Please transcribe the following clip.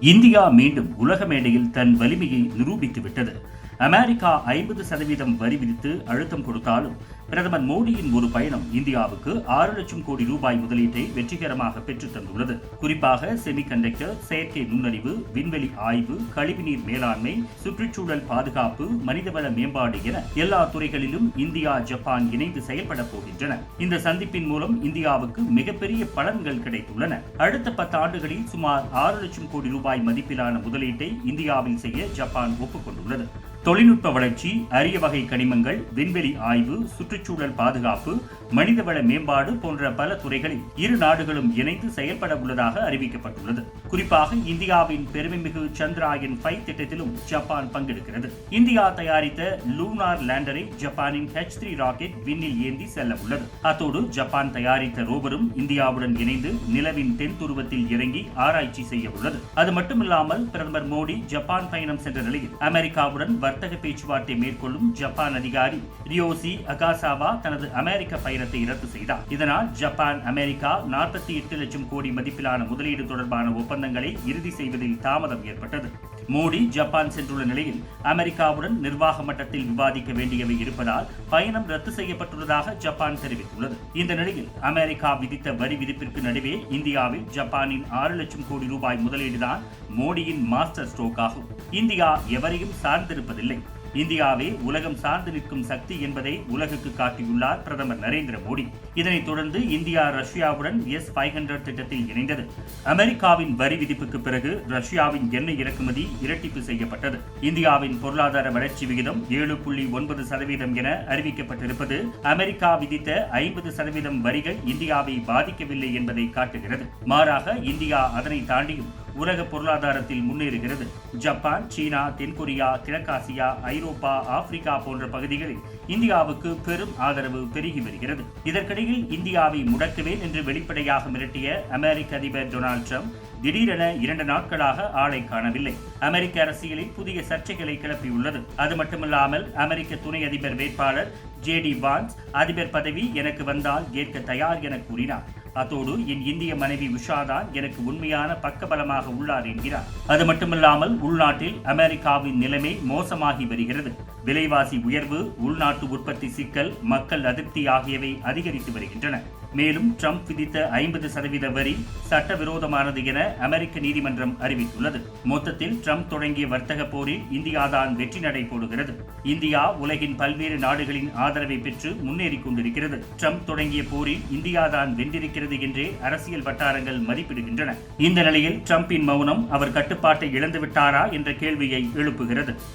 India மீண்டும் உலக மேடையில் தன் வலிமையை நிரூபித்து விட்டது அமெரிக்கா ஐம்பது சதவீதம் வரி விதித்து அழுத்தம் கொடுத்தாலும் பிரதமர் மோடியின் ஒரு பயணம் இந்தியாவுக்கு ஆறு லட்சம் கோடி ரூபாய் முதலீட்டை வெற்றிகரமாக பெற்றுத் தந்துள்ளது. குறிப்பாக செமிகண்டக்டர் செயற்கை நுண்ணறிவு விண்வெளி ஆய்வு கழிவுநீர் மேலாண்மை சுற்றுச்சூழல் பாதுகாப்பு மனிதவள மேம்பாடு என எல்லா துறைகளிலும் இந்தியா ஜப்பான் இணைந்து செயல்பட போகின்றன. இந்த சந்திப்பின் மூலம் இந்தியாவுக்கு மிகப்பெரிய பலன்கள் கிடைத்துள்ளன. அடுத்த பத்து ஆண்டுகளில் சுமார் ஆறு லட்சம் கோடி ரூபாய் மதிப்பிலான முதலீட்டை இந்தியாவில் செய்ய ஜப்பான் ஒப்புக்கொண்டுள்ளது. தொழில்நுட்ப வளர்ச்சி அரிய வகை கனிமங்கள் விண்வெளி ஆய்வு சுற்றுச்சூழல் பாதுகாப்பு மனிதவள மேம்பாடு போன்ற பல துறைகளில் இரு நாடுகளும் இணைந்து செயல்பட உள்ளதாக அறிவிக்கப்பட்டுள்ளது. குறிப்பாக இந்தியாவின் பெருமைமிகு சந்திராயன் ஃபைவ் திட்டத்திலும் ஜப்பான் பங்கெடுக்கிறது. இந்தியா தயாரித்த லூனார் லேண்டரை ஜப்பானின் ஹெச் த்ரீ ராக்கெட் விண்ணில் ஏந்தி செல்ல உள்ளது அத்தோடு ஜப்பான் தயாரித்த ரோவரும் இந்தியாவுடன் இணைந்து நிலவின் தென் துருவத்தில் இறங்கி ஆராய்ச்சி செய்ய உள்ளது அது மட்டுமில்லாமல் பிரதமர் மோடி ஜப்பான் பயணம் சென்ற நிலையில் அமெரிக்காவுடன் வர்த்தக பேச்சுவார்த்தை மேற்கொள்ளும் ஜப்பான் அதிகாரி ரியோசி அகாசாவா தனது அமெரிக்க பயணத்தை ரத்து செய்தார். இதனால் ஜப்பான் அமெரிக்கா நாற்பத்தி எட்டு லட்சம் கோடி மதிப்பிலான முதலீடு தொடர்பான ஒப்பந்தங்களை இறுதி செய்வதில் தாமதம் ஏற்பட்டது. மோடி ஜப்பான் சென்றுள்ள நிலையில் அமெரிக்காவுடன் நிர்வாக மட்டத்தில் விவாதிக்க வேண்டியவை இருப்பதால் பயணம் ரத்து செய்யப்பட்டுள்ளதாக ஜப்பான் தெரிவித்துள்ளது. இந்த நிலையில் அமெரிக்கா விதித்த வரி விதிப்பிற்கு நடுவே இந்தியாவில் ஜப்பானின் ஆறு லட்சம் கோடி ரூபாய் முதலீடுதான் மோடியின் மாஸ்டர் ஸ்ட்ரோக் ஆகும். இந்தியா எவரையும் சார்ந்திருப்பது சார்ந்திருப்பதில்லை இந்தியாவே உலகம் சார்ந்து நிற்கும் சக்தி என்பதை உலகுக்கு காட்டியுள்ளார் பிரதமர் நரேந்திர மோடி. இதனைத் தொடர்ந்து இந்தியா ரஷ்யாவுடன் எஸ் ஃபைவ் ஹண்ட்ரட் திட்டத்தில் இணைந்தது. அமெரிக்காவின் வரி விதிப்புக்கு பிறகு ரஷ்யாவின் எண்ணெய் இறக்குமதி இரட்டிப்பு செய்யப்பட்டது. இந்தியாவின் பொருளாதார வளர்ச்சி விகிதம் ஏழு புள்ளி ஒன்பது சதவீதம் என அறிவிக்கப்பட்டிருப்பது அமெரிக்கா விதித்த ஐம்பது சதவீதம் வரிகள் இந்தியாவை பாதிக்கவில்லை என்பதை காட்டுகிறது. மாறாக இந்தியா அதனை தாண்டியும் உலக பொருளாதாரத்தில் முன்னேறுகிறது. ஜப்பான் சீனா தென்கொரியா கிழக்காசியா ஐரோப்பா ஆப்பிரிக்கா போன்ற பகுதிகளில் இந்தியாவுக்கு பெரும் ஆதரவு பெருகி வருகிறது. இதற்கிடையில் இந்தியாவை முடக்குவேன் என்று வெளிப்படையாக மிரட்டிய அமெரிக்க அதிபர் டொனால்ட் ட்ரம்ப் திடீரென இரண்டு நாட்களாக ஆளை காணவில்லை. அமெரிக்க அரசியலில் புதிய சர்ச்சைகளை கிளப்பியுள்ளது. அது மட்டுமல்லாமல் அமெரிக்க துணை அதிபர் வேட்பாளர் ஜே டி வான்ஸ் அதிபர் பதவி எனக்கு வந்தால் ஏற்க தயார் என கூறினார். அதோடு என் இந்திய மனைவி உஷாதான் எனக்கு உண்மையான பக்கபலமாக உள்ளார் என்கிறார். அது மட்டுமல்லாமல் உள்நாட்டில் அமெரிக்காவின் நிலைமை மோசமாகி வருகிறது. விலைவாசி உயர்வு உள்நாட்டு உற்பத்தி சிக்கல் மக்கள் அதிருப்தி ஆகியவை அதிகரித்து வருகின்றன. மேலும் ட்ரம்ப் விதித்த ஐம்பது சதவீத வரி சட்டவிரோதமானது என அமெரிக்க நீதிமன்றம் அறிவித்துள்ளது. மொத்தத்தில் ட்ரம்ப் தொடங்கிய வர்த்தக போரில் இந்தியாதான் வெற்றி நடை போடுகிறது. இந்தியா உலகின் பல்வேறு நாடுகளின் ஆதரவை பெற்று முன்னேறி கொண்டிருக்கிறது. ட்ரம்ப் தொடங்கிய போரில் இந்தியாதான் வென்றிருக்கிறது என்றே அரசியல் வட்டாரங்கள் மதிப்பிடுகின்றன. இந்த நிலையில் ட்ரம்பின் மௌனம் அவர் கட்டுப்பாட்டை இழந்துவிட்டாரா என்ற கேள்வியை எழுப்புகிறது.